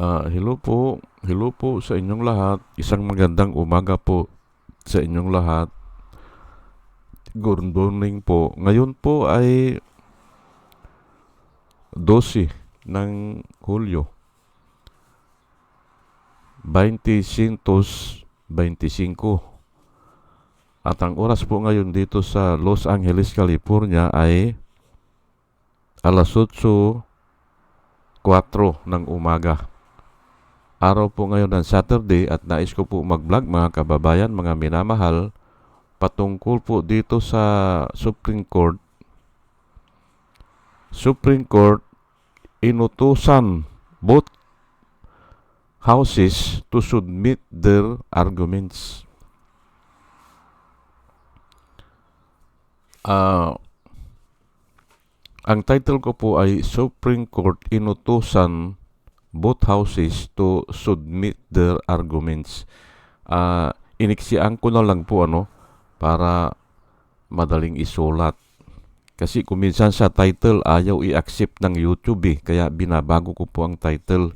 Ah, hello po. Hello po sa inyong lahat. Isang magandang umaga po sa inyong lahat. Good morning po. Ngayon po ay 12 ng Hulyo. 2025. At ang oras po ngayon dito sa Los Angeles, California ay alas 8.04 ng umaga. Araw po ngayon ng Saturday at nais ko po mag-vlog mga kababayan, mga minamahal, patungkol po dito sa Supreme Court. Supreme Court inutusan both houses to submit their arguments. Ah, ang title ko po ay Supreme Court inutusan both houses to submit their arguments. Uh, iniksian ko na lang po ano para madaling isulat. Kasi kuminsan sa title ayaw i-accept ng YouTube eh, kaya binabago ko po ang title.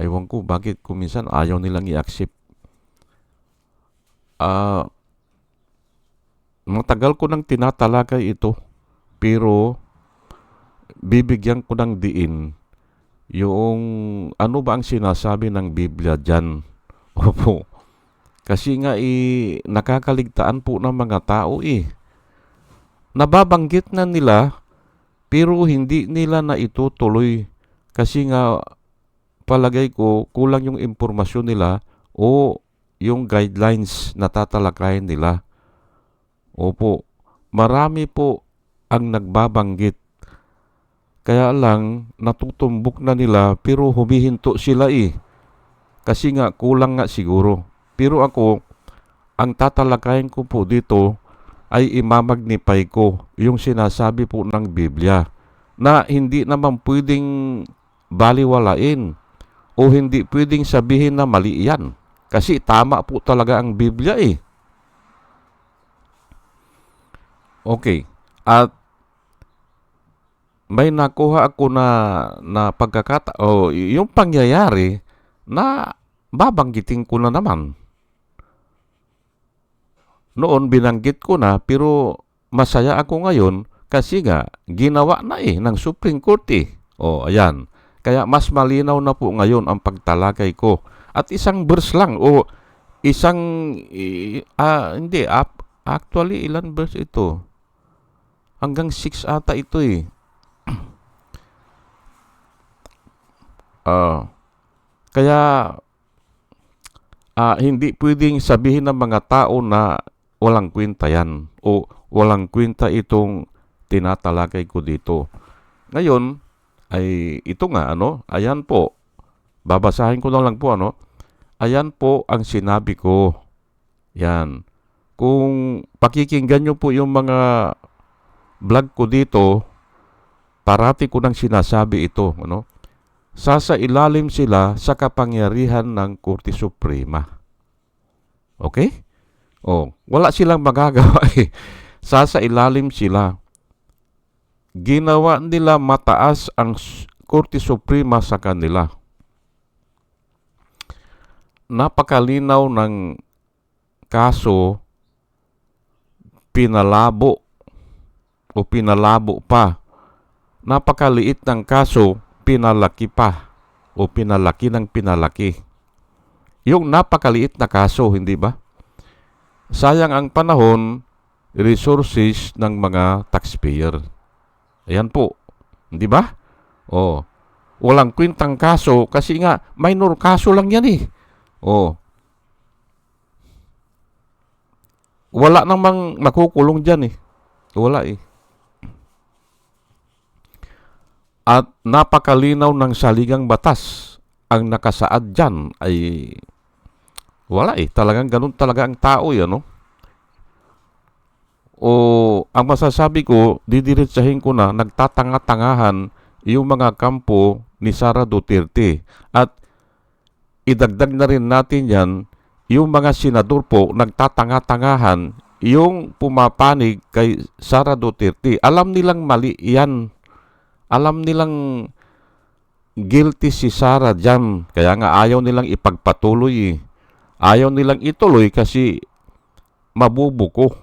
Aywan ko bakit kuminsan ayaw nilang i-accept. Ah, uh, matagal ko nang tinatalakay ito, pero bibigyan ko ng diin yung ano ba ang sinasabi ng Biblia dyan? Opo. Kasi nga eh, nakakaligtaan po ng mga tao eh. Nababanggit na nila pero hindi nila na itutuloy kasi nga palagay ko kulang yung impormasyon nila o yung guidelines na tatalakayin nila. Opo, marami po ang nagbabanggit kaya lang, natutumbok na nila pero humihinto sila eh. Kasi nga, kulang nga siguro. Pero ako, ang tatalakayin ko po dito ay imamagnify ko yung sinasabi po ng Biblia na hindi naman pwedeng baliwalain o hindi pwedeng sabihin na mali yan. Kasi tama po talaga ang Biblia eh. Okay. At may nakuha ako na na pagkakata o yung pangyayari na babanggitin ko na naman. Noon binanggit ko na pero masaya ako ngayon kasi nga ginawa na eh ng Supreme Court eh. O ayan. Kaya mas malinaw na po ngayon ang pagtalakay ko. At isang verse lang o isang uh, hindi actually ilan verse ito? Hanggang 6 ata ito eh. Uh, kaya uh, hindi pwedeng sabihin ng mga tao na walang kwenta yan o walang kwenta itong tinatalakay ko dito. Ngayon, ay ito nga ano, ayan po. Babasahin ko na lang po ano. Ayan po ang sinabi ko. Yan. Kung pakikinggan nyo po yung mga vlog ko dito, parati ko nang sinasabi ito, ano? Sasa ilalim sila sa kapangyarihan ng Korte Suprema. Okay? Oh, wala silang magagawa eh. Sasa ilalim sila. Ginawa nila mataas ang Korte Suprema sa kanila. Napakalinaw ng kaso pinalabo o pinalabo pa. Napakaliit ng kaso pinalaki pa o pinalaki ng pinalaki. Yung napakaliit na kaso, hindi ba? Sayang ang panahon, resources ng mga taxpayer. Ayan po. Hindi ba? Oh. Walang kwintang kaso kasi nga minor kaso lang yan eh. Oh. Wala namang makukulong dyan eh. Wala eh. At napakalinaw ng saligang batas ang nakasaad dyan ay wala eh. Talagang ganun talaga ang tao yan, no? O ang masasabi ko, didiretsahin ko na nagtatanga-tangahan yung mga kampo ni Sara Duterte. At idagdag na rin natin yan, yung mga senador po nagtatanga-tangahan yung pumapanig kay Sara Duterte. Alam nilang mali yan alam nilang guilty si Sarah dyan. Kaya nga ayaw nilang ipagpatuloy eh. Ayaw nilang ituloy kasi mabubuko.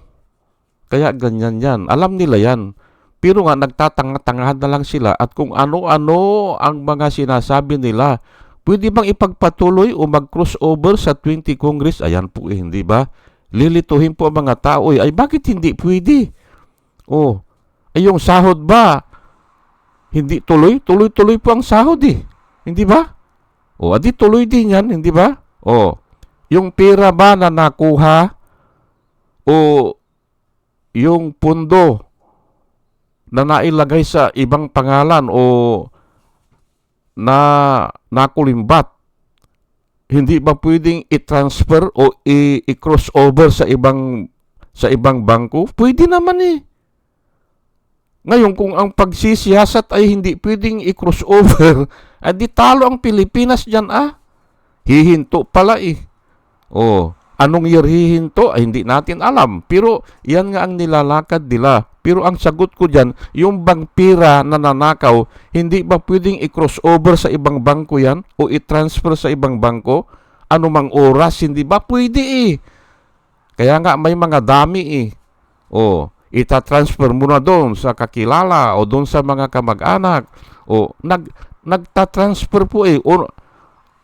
Kaya ganyan yan. Alam nila yan. Pero nga nagtatanga-tangahan na lang sila at kung ano-ano ang mga sinasabi nila, pwede bang ipagpatuloy o mag-crossover sa 20 Congress? Ayan po eh, hindi ba? Lilituhin po ang mga tao eh. Ay bakit hindi pwede? Oh, ay yung sahod ba? Hindi tuloy? Tuloy-tuloy po ang sahod eh. Hindi ba? O, adi tuloy din yan, hindi ba? O, yung pera ba na nakuha o yung pundo na nailagay sa ibang pangalan o na nakulimbat, hindi ba pwedeng i-transfer o i- i-cross over sa ibang sa ibang bangko? Pwede naman eh. Ngayon, kung ang pagsisiyasat ay hindi pwedeng i-cross over, ay di talo ang Pilipinas dyan ah. Hihinto pala eh. Oh, anong hihinto ay hindi natin alam. Pero yan nga ang nilalakad nila. Pero ang sagot ko dyan, yung bang pira na nanakaw, hindi ba pwedeng i-cross over sa ibang bangko yan? O i-transfer sa ibang bangko? Anumang oras, hindi ba? Pwede eh. Kaya nga may mga dami eh. Oh, ita-transfer mo na doon sa kakilala o doon sa mga kamag-anak. O nag nagta-transfer po eh. O,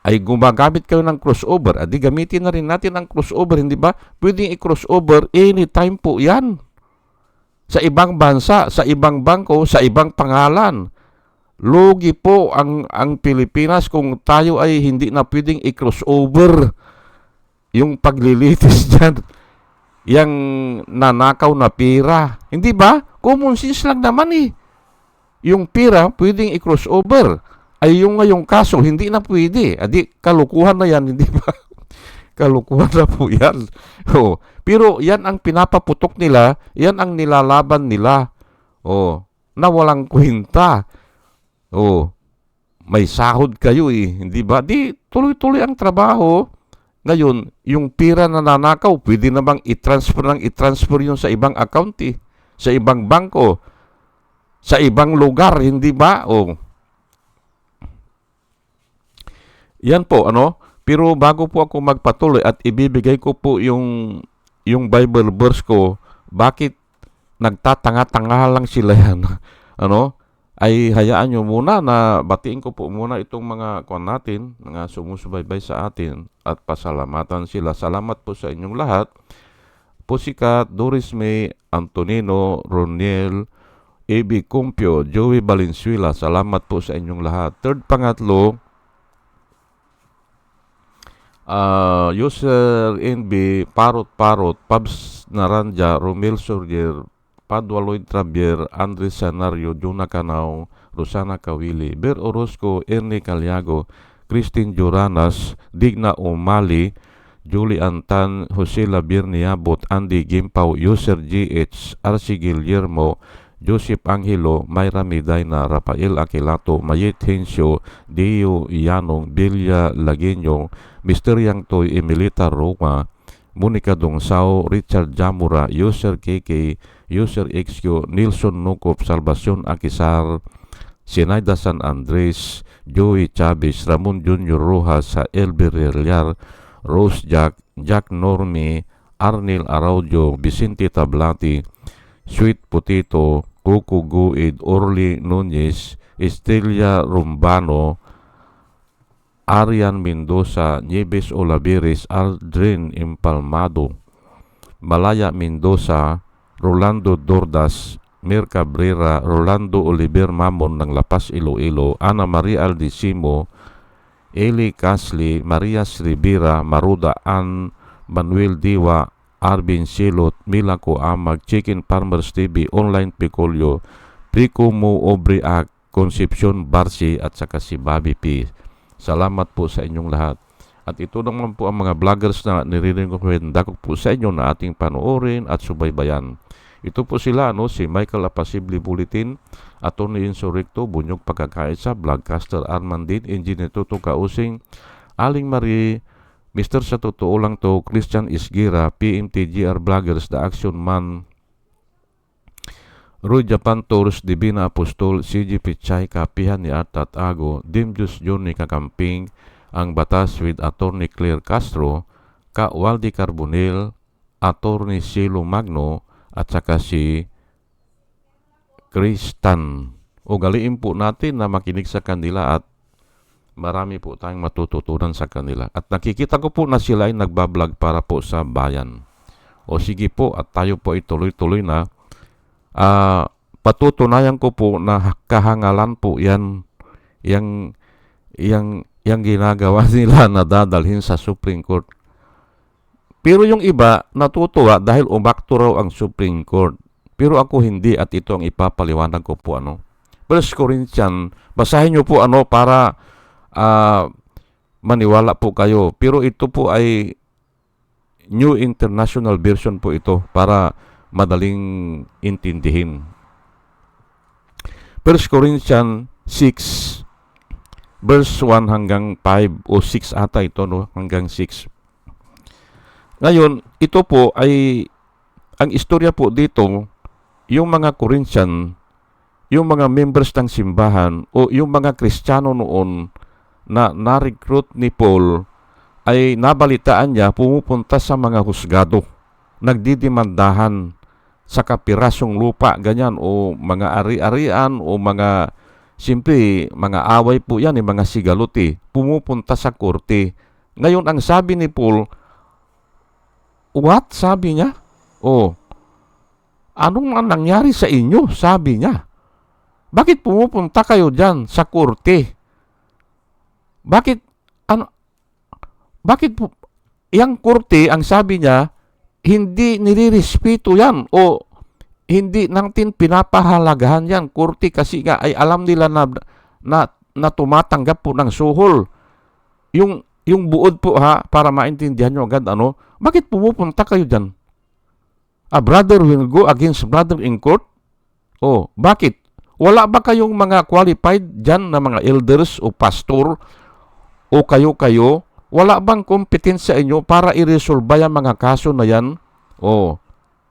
ay gumagamit kayo ng crossover. Adi gamitin na rin natin ang crossover, hindi ba? Pwedeng i-crossover anytime po 'yan. Sa ibang bansa, sa ibang bangko, sa ibang pangalan. Lugi po ang ang Pilipinas kung tayo ay hindi na pwedeng i-crossover yung paglilitis diyan yang nanakaw na pira. Hindi ba? Common sense lang naman eh. Yung pira, pwedeng i-cross over. Ay yung ngayong kaso, hindi na pwede. Adi, kalukuhan na yan, hindi ba? kalukuhan na po yan. Oh. Pero yan ang pinapaputok nila, yan ang nilalaban nila. Oh. Na walang kwenta. Oh. May sahod kayo eh, hindi ba? Di, tuloy-tuloy ang trabaho. Ngayon, yung pira na nanakaw, pwede namang i-transfer ng i-transfer yun sa ibang account eh, sa ibang bangko, sa ibang lugar, hindi ba? O, yan po, ano? Pero bago po ako magpatuloy at ibibigay ko po yung, yung Bible verse ko, bakit nagtatanga-tanga lang sila yan? ano? Ay hayaan nyo muna na batiin ko po muna itong mga kwan natin, mga sumusubaybay sa atin at pasalamatan sila. Salamat po sa inyong lahat. Pusikat, Doris May, Antonino, Roniel, A.B. Cumpio, Joey Valenzuela, salamat po sa inyong lahat. Third pangatlo, uh, user NB, Parot Parot, Pabs Naranja, Romel Sorger, Padua Lloyd Trabier, Andres Sanario, Juna Canao, Rosana Kawili, Ber Orozco, Ernie Caliago, Christine Joranas, Digna Umali, Julie Antan, Jose Labir Niabot, Andy Gimpaw, User GH, RC Guillermo, Joseph Angelo, Mayra Medina, Rafael Aquilato, Mayet Hensio, Dio Yanong, Bilya Lagueño, Mr. Yang Toy, Emilita Roma, Monica Dongsao, Richard Jamura, User KK, User XQ, Nilson Nukop, Salvacion Akisar, Sinaida San Andres, Joey Chavez, Ramon Junior Rojas, sa Elber Reliar, Rose Jack, Jack Normi, Arnil Araujo, Vicente Tablati, Sweet Potato, Coco Guid, Orly Nunez, Estelia Rumbano, Arian Mendoza, Nieves Olaveres, Aldrin Impalmado, Malaya Mendoza, Rolando Dordas, Mir Cabrera, Rolando Oliver Mamon ng Lapas Iloilo, Ana Maria Aldisimo, Eli Casli, Maria Rivera, Maruda Ann, Manuel Diwa, Arvin Silot, Milako Amag, Chicken Farmers TV, Online Picolio, Prico Mo Obriak, Concepcion Barsi at saka si Bobby P. Salamat po sa inyong lahat. At ito naman po ang mga vloggers na nirinig ko po sa inyo na ating panoorin at subaybayan. Ito po sila, no, si Michael Apasibli Bulletin, Atty. Insurrecto, Bunyog Pagkakaisa, Vlogcaster Armandin, Engineer Tuto Kausing, Aling Marie, Mr. Sa Totoo Lang To, Christian Isgira, PMTGR Vloggers, The Action Man, Roy Japan Tours Divina Apostol CG Pichay Kapihan ni Artat Ago Dimjus Johnny Kakamping ang batas with Attorney Claire Castro ka Waldi Carbonel Attorney Silo Magno at saka si Kristan o galiin po natin na makinig sa kanila at marami po tayong matututunan sa kanila. At nakikita ko po na sila ay nagbablog para po sa bayan. O sige po at tayo po ay tuloy-tuloy na ah patutunayan ko po na kahangalan po yan yang yang yang ginagawa nila na dadalhin sa Supreme Court. Pero yung iba natutuwa dahil umakto raw ang Supreme Court. Pero ako hindi at ito ang ipapaliwanag ko po ano. 1 Corinthians, basahin nyo po ano para ah, maniwala po kayo. Pero ito po ay New International Version po ito para madaling intindihin. 1 Corinthians 6 verse 1 hanggang 5 o 6 ata ito no hanggang 6. Ngayon, ito po ay ang istorya po dito yung mga Corinthian, yung mga members ng simbahan o yung mga Kristiyano noon na na-recruit ni Paul ay nabalitaan niya pumupunta sa mga husgado, nagdidimandahan sa kapirasong lupa, ganyan, o mga ari-arian, o mga, simple, mga away po yan, eh, mga sigaluti, pumupunta sa korte. Ngayon, ang sabi ni Paul, what? Sabi niya, oh, anong ang nangyari sa inyo? Sabi niya. Bakit pumupunta kayo dyan sa korte? Bakit, ano, bakit po, yung korte, ang sabi niya, hindi nirirespeto yan o hindi natin pinapahalagahan yan. Korte kasi nga ay alam nila na, na, na tumatanggap po ng suhol. Yung, yung buod po ha, para maintindihan nyo agad ano, bakit pumupunta kayo dyan? A brother will go against brother in court? Oh, bakit? Wala ba kayong mga qualified dyan na mga elders o pastor o kayo-kayo? Wala bang competence sa inyo para i-resolve yung mga kaso na yan? Oh,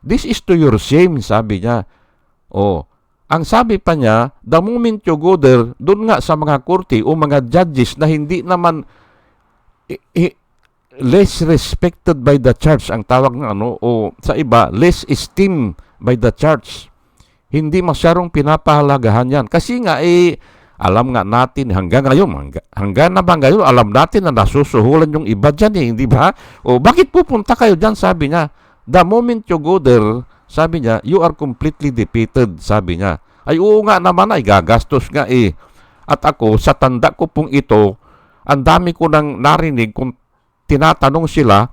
this is to your shame, sabi niya. Oh, ang sabi pa niya, the moment you go there, doon nga sa mga korte o mga judges na hindi naman i- i- less respected by the church ang tawag ng ano o sa iba less esteemed by the church. Hindi masyarong pinapahalagahan yan. Kasi nga eh alam nga natin hanggang ngayon hanggang, hanggang na ba ngayon alam natin na nasusuhulan yung iba dyan eh hindi ba? O bakit pupunta kayo dyan sabi niya the moment you go there sabi niya you are completely defeated sabi niya ay oo nga naman ay gagastos nga eh at ako sa tanda ko pong ito ang dami ko nang narinig kung tinatanong sila,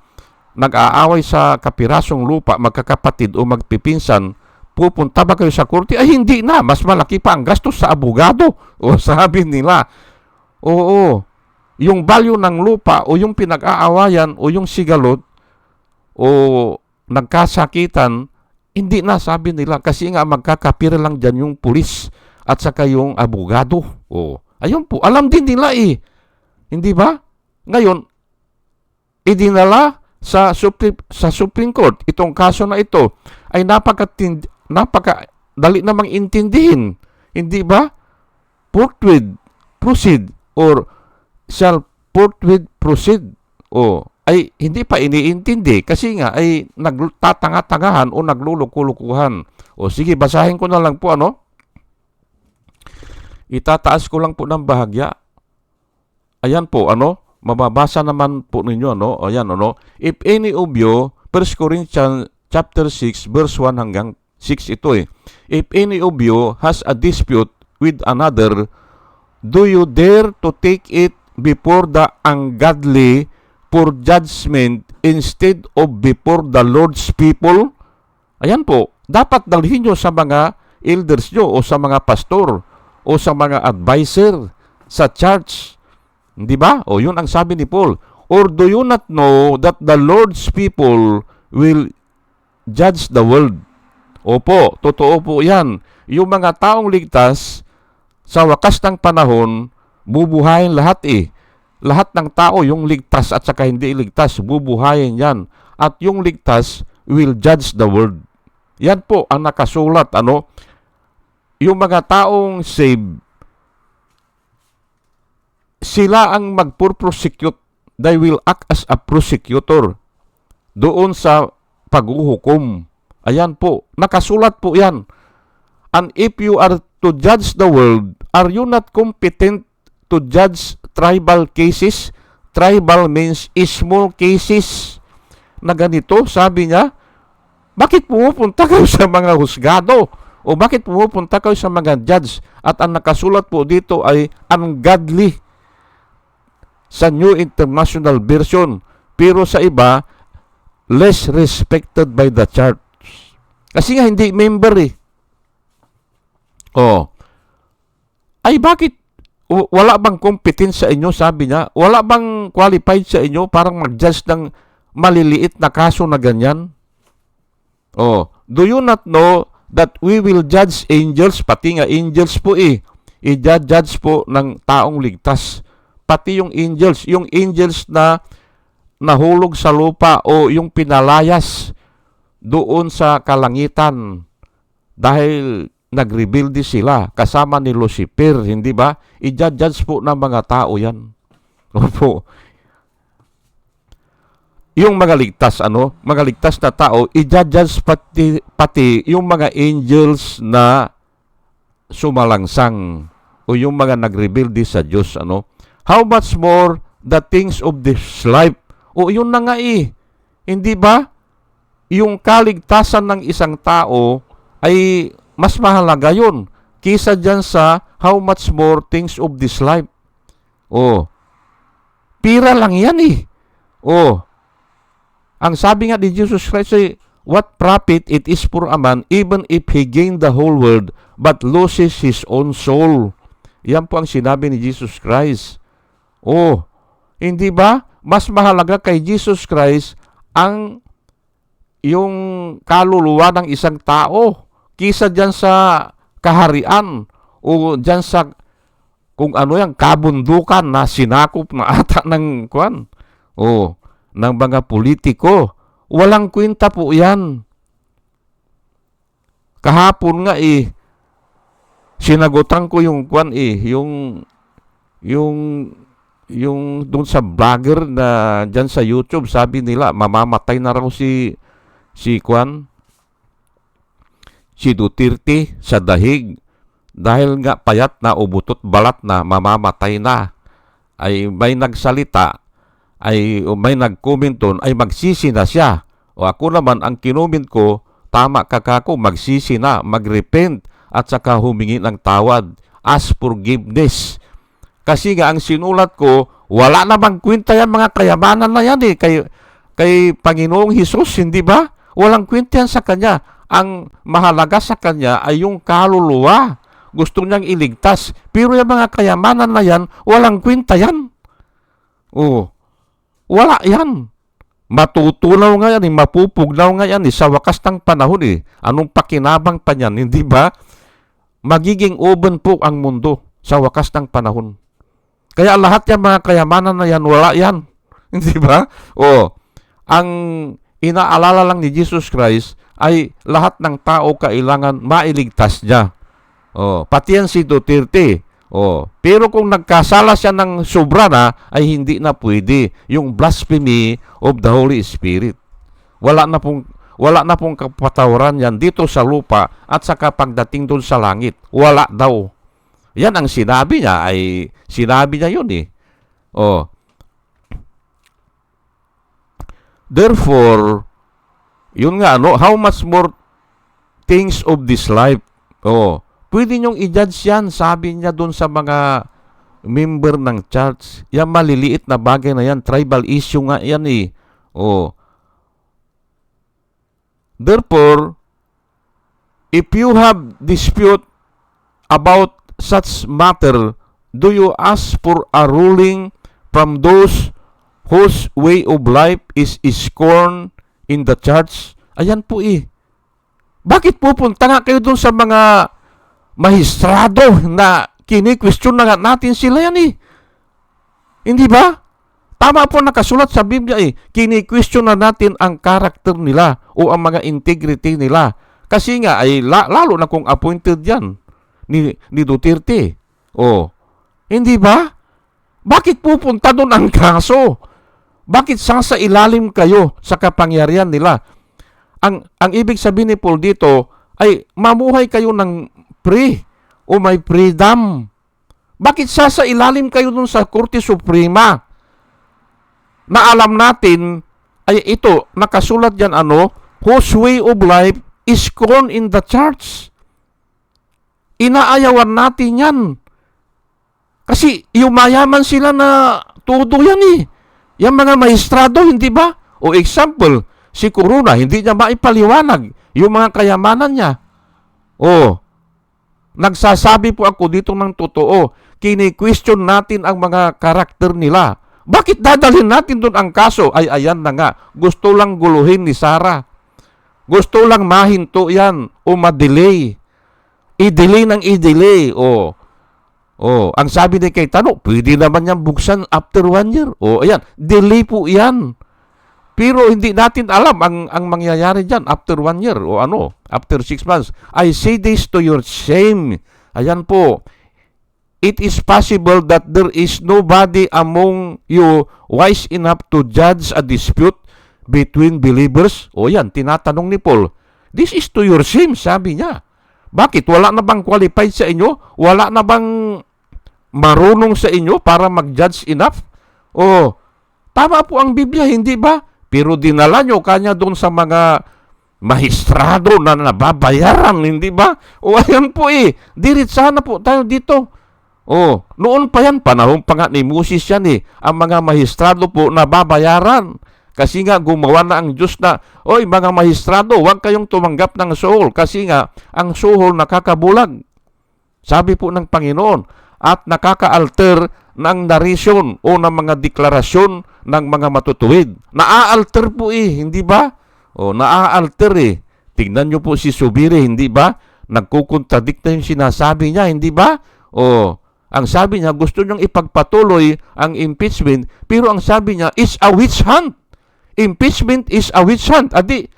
nag-aaway sa kapirasong lupa, magkakapatid o magpipinsan, pupunta ba kayo sa korte? Ay hindi na, mas malaki pa ang gastos sa abogado. O sabi nila, oo, yung value ng lupa o yung pinag-aawayan o yung sigalot o nagkasakitan, hindi na sabi nila kasi nga magkakapira lang dyan yung pulis at saka yung abogado. O, ayun po, alam din nila eh. Hindi ba? Ngayon, idinala sa Supreme, sa Supreme Court itong kaso na ito ay napaka napaka dali namang intindihin. Hindi ba? Forthwith proceed or shall forthwith proceed o ay hindi pa iniintindi kasi nga ay nagtatanga-tangahan o naglulukulukuhan. O sige, basahin ko na lang po ano. Itataas ko lang po ng bahagya. Ayan po, ano? mababasa naman po ninyo no ayan ano if any of you 1 Corinthians chapter 6 verse 1 hanggang 6 ito eh if any of you has a dispute with another do you dare to take it before the ungodly for judgment instead of before the Lord's people ayan po dapat dalhin nyo sa mga elders nyo o sa mga pastor o sa mga advisor sa church Di ba? O yun ang sabi ni Paul. Or do you not know that the Lord's people will judge the world? Opo, totoo po yan. Yung mga taong ligtas, sa wakas ng panahon, bubuhayin lahat eh. Lahat ng tao, yung ligtas at saka hindi ligtas, bubuhayin yan. At yung ligtas will judge the world. Yan po ang nakasulat, ano? yung mga taong saved, sila ang magpur-prosecute. They will act as a prosecutor doon sa paghuhukom. Ayan po, nakasulat po yan. And if you are to judge the world, are you not competent to judge tribal cases? Tribal means small cases na ganito, sabi niya. Bakit pumupunta kayo sa mga husgado? O bakit pumupunta kayo sa mga judge? At ang nakasulat po dito ay ungodly sa New International Version. Pero sa iba, less respected by the church. Kasi nga hindi member eh. Oh. Ay bakit wala bang competence sa inyo sabi niya? Wala bang qualified sa inyo parang mag-judge ng maliliit na kaso na ganyan? Oh, do you not know that we will judge angels pati nga angels po eh. I-judge po ng taong ligtas. Pati yung angels, yung angels na nahulog sa lupa o yung pinalayas doon sa kalangitan dahil nagrebelde sila kasama ni Lucifer, hindi ba? I-judge po ng mga tao yan. Opo. Yung mga ligtas, ano, mga ligtas na tao, i-judge pati, pati yung mga angels na sumalangsang o yung mga nagrebelde sa Diyos, ano. How much more the things of this life? O yun na nga eh. Hindi ba? Yung kaligtasan ng isang tao ay mas mahalaga yun kisa dyan sa how much more things of this life. Oh. Pira lang yan eh. Oh. Ang sabi nga ni Jesus Christ ay, What profit it is for a man even if he gain the whole world but loses his own soul. Yan po ang sinabi ni Jesus Christ. Oh, hindi ba? Mas mahalaga kay Jesus Christ ang yung kaluluwa ng isang tao kisa dyan sa kaharian o dyan sa kung ano yan, kabundukan na sinakop na ata ng kwan. O, ng mga politiko. Walang kwenta po yan. Kahapon nga eh, sinagutan ko yung kwan eh, yung yung yung doon sa vlogger na dyan sa YouTube, sabi nila mamamatay na raw si si kwan si Duterte sa dahig. Dahil nga payat na ubutot balat na mamamatay na. Ay may nagsalita ay may nag-comment ay magsisi na siya. O ako naman ang kinomment ko tama ka kako magsisi na magrepent at saka humingi ng tawad. Ask forgiveness. Kasi nga ang sinulat ko wala namang kwenta yan mga kayamanan na yan eh. Kay, kay Panginoong Hesus hindi ba? Walang kwenta yan sa kanya ang mahalaga sa kanya ay yung kaluluwa. Gusto niyang iligtas. Pero yung mga kayamanan na yan, walang kwenta yan. Oh, wala yan. Matutunaw nga yan, eh, mapupugnaw nga yan eh, sa wakas ng panahon eh. Anong pakinabang pa yan, hindi ba? Magiging open po ang mundo sa wakas ng panahon. Kaya lahat yan mga kayamanan na yan, wala yan. Hindi ba? Oh, ang inaalala lang ni Jesus Christ ay lahat ng tao kailangan mailigtas niya. Oh, pati yan si Duterte. Oh, pero kung nagkasala siya ng sobra na ay hindi na pwede yung blasphemy of the Holy Spirit. Wala na pong wala na pong kapatawaran yan dito sa lupa at saka pagdating doon sa langit. Wala daw. Yan ang sinabi niya ay sinabi niya yun eh. Oh. Therefore, yun nga, ano, how much more things of this life. Oh, pwede niyong i-judge yan, sabi niya doon sa mga member ng church. Yan maliliit na bagay na yan, tribal issue nga yan eh. Oh. Therefore, if you have dispute about such matter, do you ask for a ruling from those whose way of life is scorned in the church. Ayan po eh. Bakit pupunta nga kayo dun sa mga mahistrado na kini-question na natin sila yan eh. Hindi ba? Tama po nakasulat sa Biblia eh. Kini-question na natin ang karakter nila o ang mga integrity nila. Kasi nga ay la- lalo na kung appointed yan. ni, ni Duterte. Oh, hindi ba? Bakit pupunta doon ang kaso? Bakit sasa ilalim kayo sa kapangyarihan nila? Ang, ang ibig sabihin ni Paul dito ay mamuhay kayo ng free o may freedom. Bakit sasa ilalim kayo doon sa Korte Suprema? Na alam natin ay ito, nakasulat yan ano, whose way of life is corn in the church. Inaayawan natin yan. Kasi yung mayaman sila na todo yan eh. Yung mga maestrado, hindi ba? O example, si Corona, hindi niya maipaliwanag yung mga kayamanan niya. O, nagsasabi po ako dito ng totoo, kini-question natin ang mga karakter nila. Bakit dadalhin natin doon ang kaso? Ay, ayan na nga. Gusto lang guluhin ni Sarah. Gusto lang mahinto yan o madelay. I-delay ng i-delay. O, Oh, ang sabi ni Cayetano, pwede naman yan buksan after one year. Oh, ayan, delay po yan. Pero hindi natin alam ang, ang mangyayari dyan after one year o ano, after six months. I say this to your shame. Ayan po, it is possible that there is nobody among you wise enough to judge a dispute between believers. O yan, tinatanong ni Paul. This is to your shame, sabi niya. Bakit? Wala na bang qualified sa inyo? Wala na bang marunong sa inyo para mag-judge enough? O, tama po ang Biblia, hindi ba? Pero dinala nyo kanya doon sa mga mahistrado na nababayaran, hindi ba? O ayan po eh, dirit sana po tayo dito. O, noon pa yan, panahon pa nga ni Moses yan eh, ang mga mahistrado po nababayaran. Kasi nga gumawa na ang Diyos na, Oy mga mahistrado, huwag kayong tumanggap ng suhol kasi nga ang suhol nakakabulag. Sabi po ng Panginoon, at nakaka-alter ng narration o ng mga deklarasyon ng mga matutuwid. Naa-alter po eh, hindi ba? O, naa-alter eh. Tingnan nyo po si Subiri, hindi ba? Nagkukontradict na yung sinasabi niya, hindi ba? O, ang sabi niya, gusto niyang ipagpatuloy ang impeachment, pero ang sabi niya is a witch hunt. Impeachment is a witch hunt. Adi,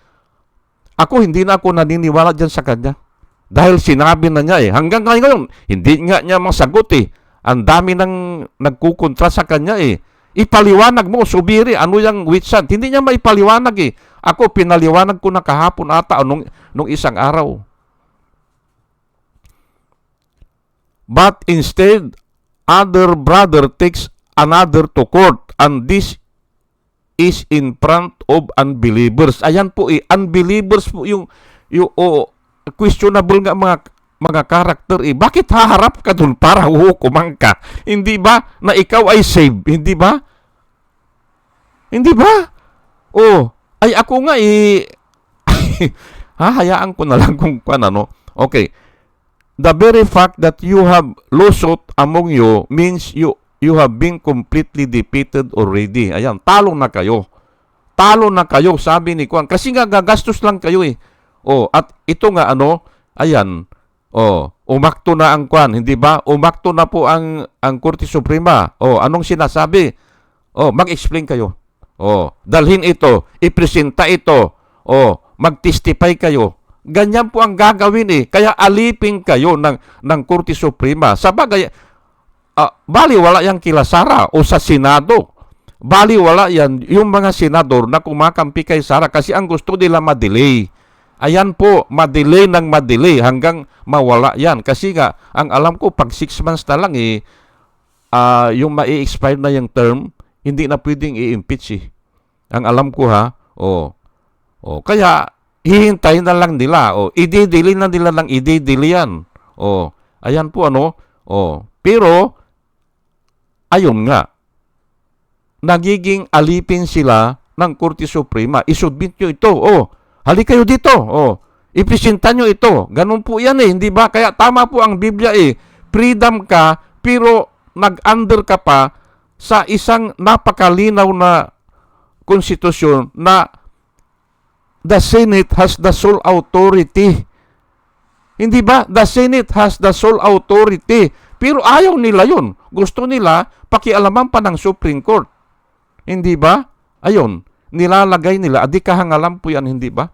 ako hindi na ako naniniwala dyan sa kanya. Dahil sinabi na niya eh. Hanggang ngayon, hindi nga niya masagot eh. Ang dami nang nagkukontra sa kanya eh. Ipaliwanag mo, subiri, ano yung hunt? Hindi niya maipaliwanag eh. Ako, pinaliwanag ko na kahapon ata nung, nung isang araw. But instead, other brother takes another to court and this is in front of unbelievers. Ayan po eh, unbelievers po yung, yung oh, questionable nga mga mga karakter eh. Bakit haharap ka dun para huhukuman ka? Hindi ba na ikaw ay saved? Hindi ba? Hindi ba? Oh, ay ako nga eh hahayaan ko na lang kung ano. Okay. The very fact that you have lawsuit among you means you you have been completely defeated already. Ayan, talo na kayo. Talo na kayo, sabi ni Kwan. Kasi nga gagastos lang kayo eh. Oh, at ito nga ano, ayan, oh, umakto na ang Kwan, hindi ba? Umakto na po ang ang Korte Suprema. Oh, anong sinasabi? Oh, mag-explain kayo. Oh, dalhin ito, ipresenta ito. Oh, mag-testify kayo. Ganyan po ang gagawin eh. Kaya alipin kayo ng, ng Korte Suprema. Sa bagay, uh, bali wala yung kila Sara o sa Senado. Bali wala yan yung mga senador na kumakampi kay Sara kasi ang gusto nila madelay. Ayan po, madelay ng madelay hanggang mawala yan. Kasi nga, ang alam ko, pag 6 months na lang eh, uh, yung ma-expire na yung term, hindi na pwedeng i-impeach eh. Ang alam ko ha, oh, oh, kaya hihintayin na lang nila. O, oh, i-delay na nila ng i-delay yan. O, oh, ayan po ano. O, oh, pero, ayun nga, nagiging alipin sila ng Korte Suprema. Isubmit nyo ito. O, oh, hali kayo dito. O, ipresenta nyo ito. Ganun po yan eh, hindi ba? Kaya tama po ang Biblia eh. Freedom ka, pero nag-under ka pa sa isang napakalinaw na konstitusyon na the Senate has the sole authority. Hindi ba? The Senate has the sole authority. Pero ayaw nila yun. Gusto nila pakialaman pa ng Supreme Court. Hindi ba? Ayun. Nilalagay nila. Adi kahangalan po yan, hindi ba?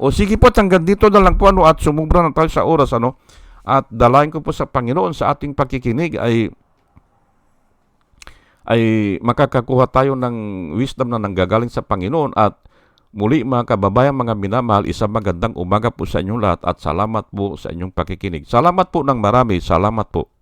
O sige po, hanggang dito na lang po ano at sumubra na tayo sa oras ano. At dalayan ko po sa Panginoon sa ating pakikinig ay ay makakakuha tayo ng wisdom na nanggagaling sa Panginoon at muli mga kababayan, mga minamahal, isang magandang umaga po sa inyong lahat at salamat po sa inyong pakikinig. Salamat po ng marami. Salamat po.